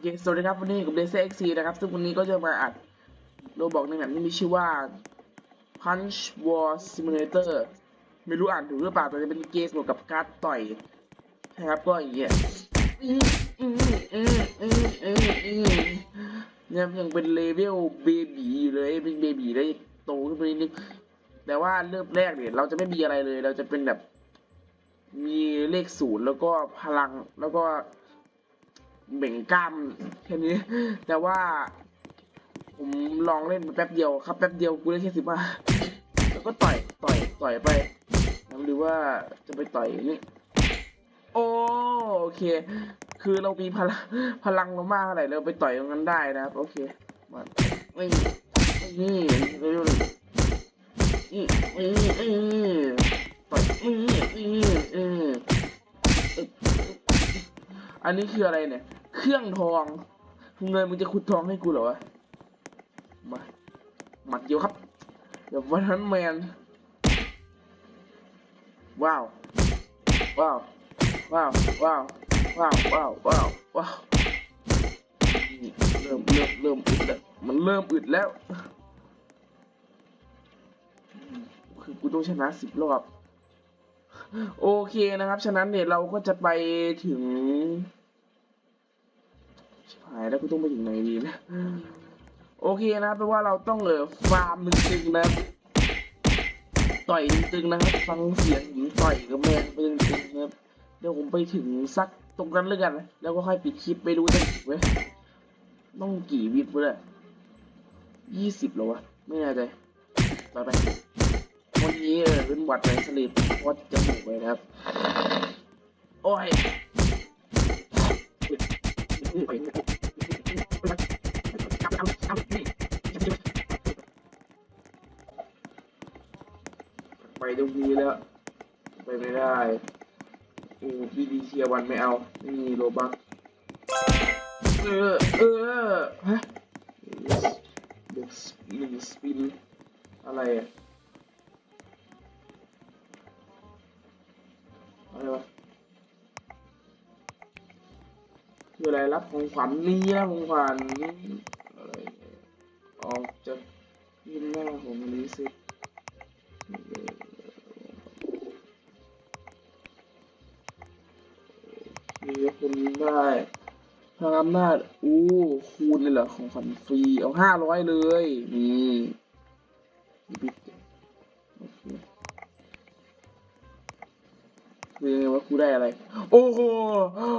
เคสวัสดีครับวันนี้กับเดซเอ็กซีนะครับ ซึ่งวันนี้ก็จะมาอัดโรบอกในแบบที่มีชื่อว่า Punch War Simulator ไม่รู้อ่านถูกหรือเปล่าแต่จะเป็นเกมเกี่ยวกับการต่อยนะครับก็อย่างเงี้ยอื้ออื้ออื้ออื้ออื้ออื้อเนี่ยยังเป็นเลเวลเบบีอยู่เลยเป็นเบบีได้โตขึ้นไปนิดนึงแต่ว่าเริ่มแรกเนี่ยเราจะไม่มีอะไรเลย เราจะเป็นแบบมีเลขศูนย์แล้วก็พลังแล้วก็ เบ่งกล้ามแค่นี้ แต่ว่า ผมลองเล่นแป๊บเดียวครับแป๊บเดียวกูได้แค่สิบห้าแล้วก็ต่อยต่อยต่อยไปแล้วดูว่าจะไปต่อยนี่โอโอเค คือเรามีพลังพลังเรามากเท่าไหร่เราไปต่อยตรงนั้นได้นะครับ โอเคมาไม่นี่เร็วๆนี่นี่นี่ต่อยนี่นี่นี่อันนี้คืออะไรเนี่ย เครื่องทองเงินมึงจะขุดทองให้กูเหรอวะ มาหมัดเดียวครับเดี๋ยววันนั้นแมน ว้าว ว้าว ว้าว ว้าว ว้าว ว้าว ว้าวว้าวเริ่มเริ่มเริ่มอึดแล้ว มันเริ่มอึดแล้ว คือกูต้องชนะสิบรอบ โอเคนะครับ ฉะนั้นเนี่ยเราก็จะไปถึง หายแล้วกูต้องไปถึงไหนดีนะ โอเคนะครับแปลว่าเราต้องเออฟาร์มหนึ่งตึงนะต่อยตึงๆนะครับฟังเสียงหญิงต่อยกับแมนไปตึงๆนะครับเดี๋ยวผมไปถึงสักตรงนั้นเลยกันนะแล้วก็ค่อยปิดคลิปไปดูจะเว้ยต้องกี่วิดวะเนี่ยยี่สิบหรอวะไม่แน่ใจต่อไปวันนี้เออเป็นวัดในสลิปพอดจมูกเลยนะครับ โอ้ย ตรงนี้แล้ว ไปไม่ได้โอ้พี่ดีเชียวันไม่เอาไม่มีโลบักเออเออฮะเด็กหนึ่งสปินอะไรอะอะไรวะคืออะไรรับของขวัญนี่นะของขวัญอะไรออกจากยินหน้าของมัน พลังอำนาจอู้คูณเลยเหรอของขวัญฟรี เอาห้าร้อยเลย นี่บิดโอเคคือยังไงว่ากูได้อะไร โอ้โห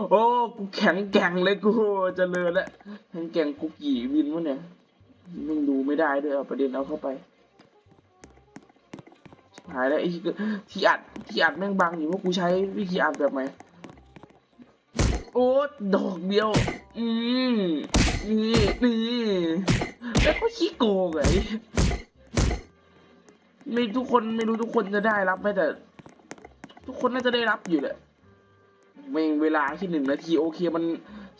โอ้ กูแข็งแกร่งเลยกูเจริญแล้วแข็งแกร่งกูกี่วินวะเนี่ยมึงดูไม่ได้ด้วยเอาประเด็นเอาเข้าไปหายแล้วไอ้ที่ที่อัดที่อัดแม่งบังอยู่ว่ากูใช้วิธีอัดแบบไหน โอ้ดอกเดียว อืมนี่นี่แล้วก็ขี้โกงไงไม่ทุกคนไม่รู้ทุกคนจะได้รับไหมแต่ ทุกคนน่าจะได้รับอยู่แหละเมงเวลาที่หนึ่งนาทีโอเคมัน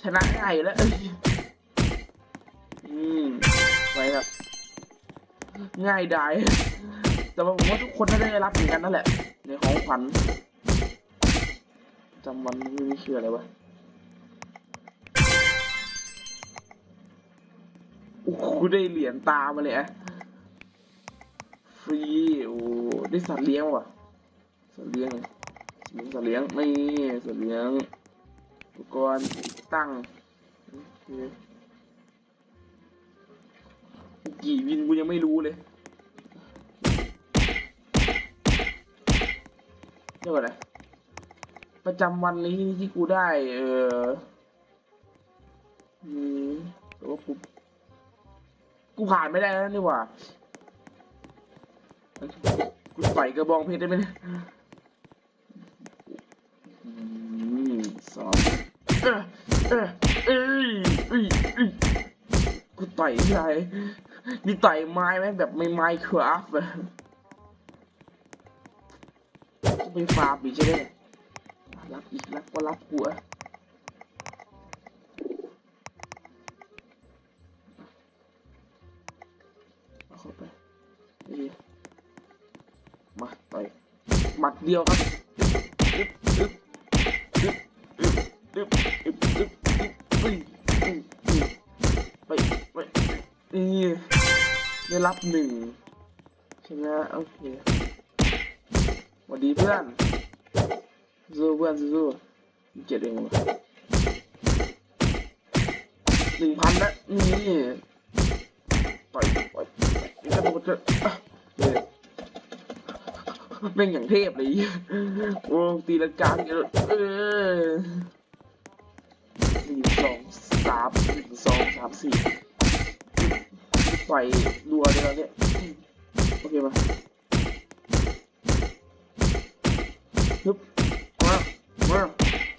ชนะง่ายแล้วอืมไปครับ ง่ายได้แต่ผมว่าทุกคนน่าจะได้รับเหมือนกันนั่นแหละในของขวัญจำวันไม่มีเชื่ออะไรวะ โอ้โหได้เหรียญตามาเลยอะฟรี โอ้ ได้สัตว์เลี้ยงว่ะ สัตว์เลี้ยงสัตว์เลี้ยง ไม่สัตว์เลี้ยง อุปกรณ์ตั้งกี่วินกูยังไม่รู้เลยเรียกว่าอะไรประจำวันนี้ที่กูได้ เออมีแต่ว่ากู กูผ่านไม่ได้แล้วนี่หว่ากูใส่กระบองเพชรได้ไหมเนี่ยอืมสองเออเออเอ้ยเอ้ยเอ้ยกูต่อยที่ไรมีต่อยไม้ไหมแบบไม่ไม้คราฟอะจะไปฟาร์มอีกใช่ไหมรับอีกรับก็รับกูอะ เดียวครับไปไปนี่ได้รับหนึ่งใช่ไหมโอเคสวัสดีเพื่อนสู้เพื่อนสู้เจ็ดเองวะหนึ่งพันนะนี่ปล่อยปล่อยนี่จะปกติ แม่งอย่างเทพเลยโอ้ตีลังกาเยอะเออหนึ่งสองสามหนึ่งสองสามสี่ปล่อยรัวเลยแล้วเนี่ยโอเคมาฮึบมามา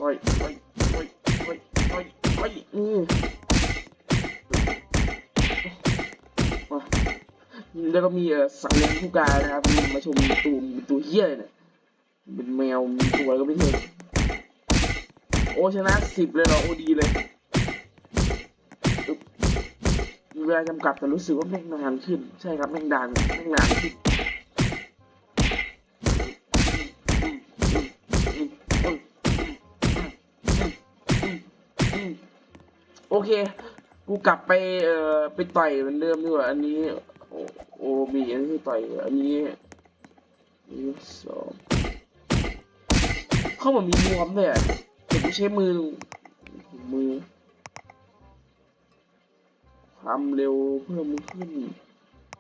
ปล่อยปล่อยปล่อยปล่อยปล่อยปล่อยอือ แล้วก็มีเอ่อสัตว์เลี้ยงผู้กายนะครับมีมาชมตูมตัวเหี้ยเนี่ยเป็นแมวมีตัวก็ไม่ใช่โอชนะสิบเลยเหรอโอดีเลยมีเวลาจำกัดแต่รู้สึกว่าแม่งนานขึ้น ใช่ครับแม่งดานแม่งนานขึ้นโอเค กูกลับไปเอ่อไปต่อยเหมือนเดิมดีกว่าอันนี้ โอโอมีอันนี้ต่อยอันนี้นี่สองเข้ามามีรวมด้วยอะแต่ใช้มือ มือความเร็วเพิ่มขึ้น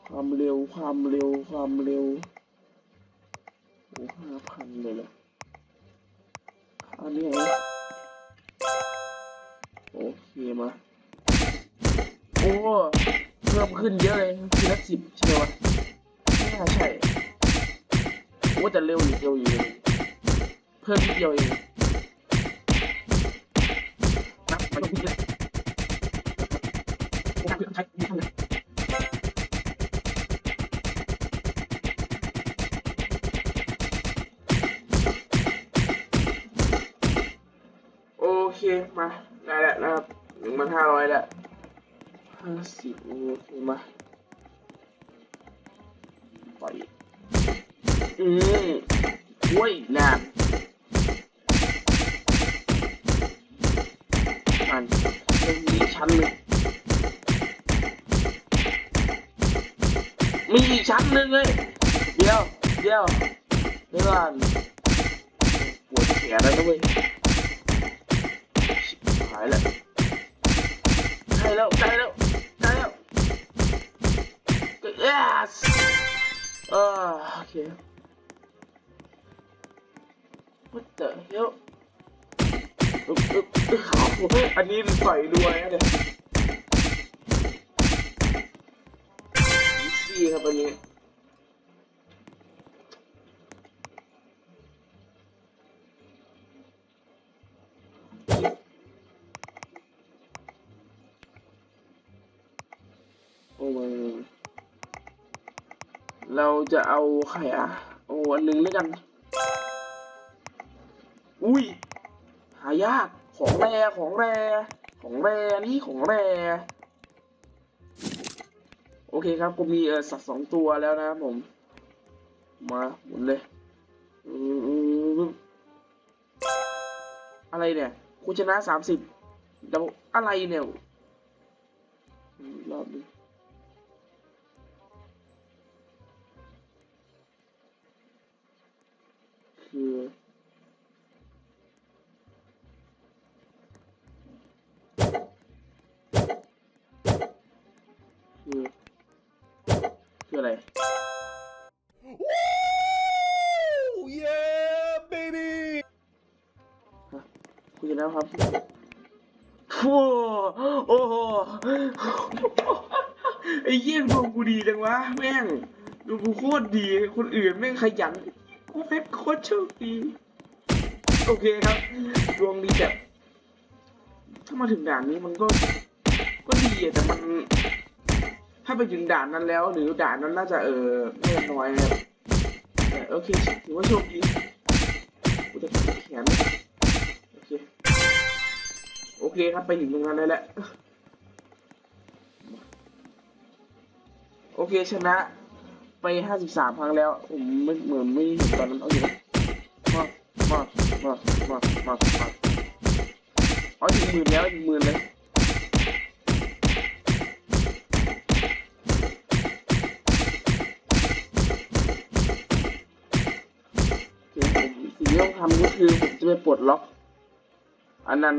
ความเร็วความเร็วความเร็วโอ้ห้าพันเลยเหรออันนี้โอเคมาโอ้ เพิ่มขึ้นเยอะเลยทีละสิบใช่ไหมวะไม่น่าใช่โอ้แต่เร็วอยู่เร็วอยู่เพิ่มนิดเดียวเองนับไปทุกทีเลยนับไปใช้ดีทำเลยโอเคมาได้แล้วนะครับหนึ่งพันห้าร้อยแล้ว ห้าสิบโอเคมาปล่อยอืมโว้ยนานมันเป็นมีอีกชั้นหนึ่งมีอีกชั้นหนึ่งเลยเดี๋ยวเดี๋ยวเดี๋ยวก่อนปวดแขนแล้วนะเว้ยหายแล้วใกล้แล้วใกล้แล้วใกล้แล้ว yes เออโอเค what the hell อึ๊บอึ๊บอึ๊บโอ้โหอันนี้ใส่ด้วยนะเนี่ยอีซี่ครับอันนี้โอ้ย เราจะเอาใครอะโอ้อันหนึ่งแล้วกัน อุ้ย หายาก ของแรของแรของแรนี่ของแรโอเคครับกูมีเออสัตว์สองตัวแล้วนะครับผม มาหมุนเลย อะไรเนี่ยกูชนะสามสิบเดี๋ยวอะไรเนี่ยรอบนี้ คือคือคืออะไร Woo! Yeah, baby! คุยกันแล้วครับโอ้โอ้โหไอ้เยี่ยดวงกูดีจังวะ แม่งดูกูโคตรดี คนอื่นแม่งขยันกูเพชร โคตรโชคดีโอเคครับดวงดีแบบถ้ามาถึงด่านนี้มันก็ ก็ดีแต่มัน ถ้าไปถึงด่านนั้นแล้ว หรือด่านนั้นน่าจะเออไม่น้อยนะครับแต่โอเคถือว่าโชคดีกูจะเก็บแขนโอเคโอเคครับไปถึงตรงนั้นได้แล้วโอเคชนะ ไปห้าสิบสามครั้งแล้ว ผมไม่เหมือนไม่เห็นตอนนั้นเอาอยู่มามามามามามาเอาถึงหมื่นแล้วถึงหมื่นเลยสิ่งที่ต้องทำก็คือผมจะไปปลดล็อก อันนั้น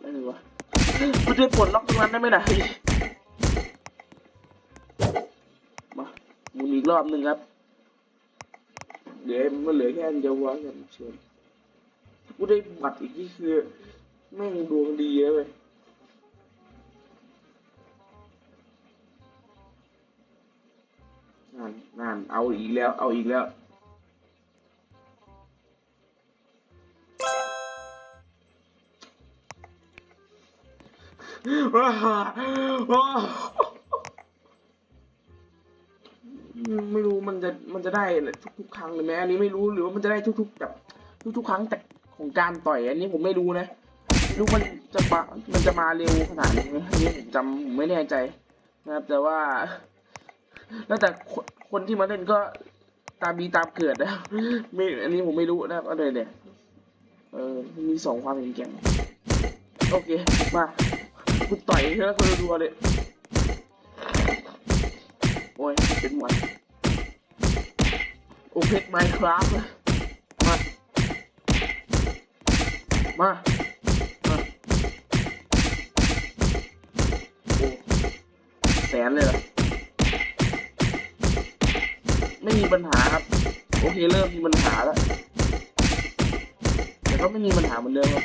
ไม่รู้ว่าคุณจะปลดล็อกตรงนั้นได้ไหมนะ กรอบหนึ่งครับ เดี๋ยวมันเหลือแค่อันเดียววะกันเชิญกูได้บัตรอีกที่คือแม่งดวงดีเลยเว้ยนั่นนั่นเอาอีกแล้ว เอาอีกแล้ว ว้าวว้า จะได้ทุกๆ ครั้งเลยไหมอันนี้ไม่รู้หรือว่ามันจะได้ทุกๆแบบทุกๆ ครั้งจากของการต่อยอันนี้ผมไม่รู้นะรู้มันจะมามันจะมาเร็วขนาดนี้อันนี้ผมจำผมไม่แน่ใจนะครับ แต่ว่า แล้วแต่คนคนที่มาเล่นก็ตามมีตามเกิดนะไม่อันนี้ผมไม่รู้นะครับอะไรเนี่ยเออมีสองความแข็งแก่งโอเค มากูต่อยแล้วคนรัวๆเลยโอ้ยเป็นหวัด โอเพกไมค์ครับ มา มา มาโอ้แสนเลยเหรอไม่มีปัญหาครับ โอเคเริ่มมีปัญหาแล้ว แต่ก็ไม่มีปัญหาเหมือนเดิมครับ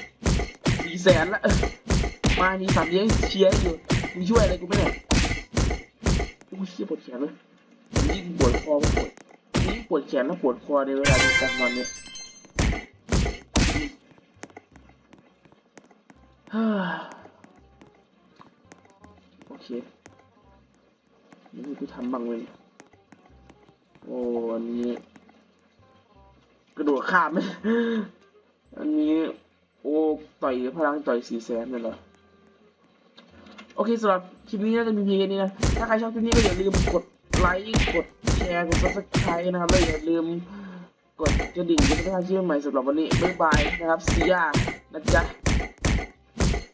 สี่แสนละเออมา มีสัตว์เลี้ยงเชียร์อยู่มึงช่วยอะไรกูไม่ได้กูเชี่ยปวดแขนเลยยิ่งปวดคอมาปวดยิ่ง ปวดแขนแล้วปวดคอในเวลาเดียวกันวันนี้โอเคนี่กูทำบ้างเว้ยโอ้อันนี้ กระโดดข้ามไหมอันนี้ โอ้ต่อยพลังต่อยสี่แสนเลยเหรอโอเคสำหรับคลิปนี้น่าจะมีเพียงแค่นี้นะ ถ้าใครชอบคลิปนี้ก็อย่าลืมกด ไลค์กดแชร์กด subscribe นะครับและอย่าลืมกดกระดิ่งเพื่อไม่พลาดคลิปใหม่สำหรับวันนี้บ๊ายบายนะครับซียานะจ๊ะ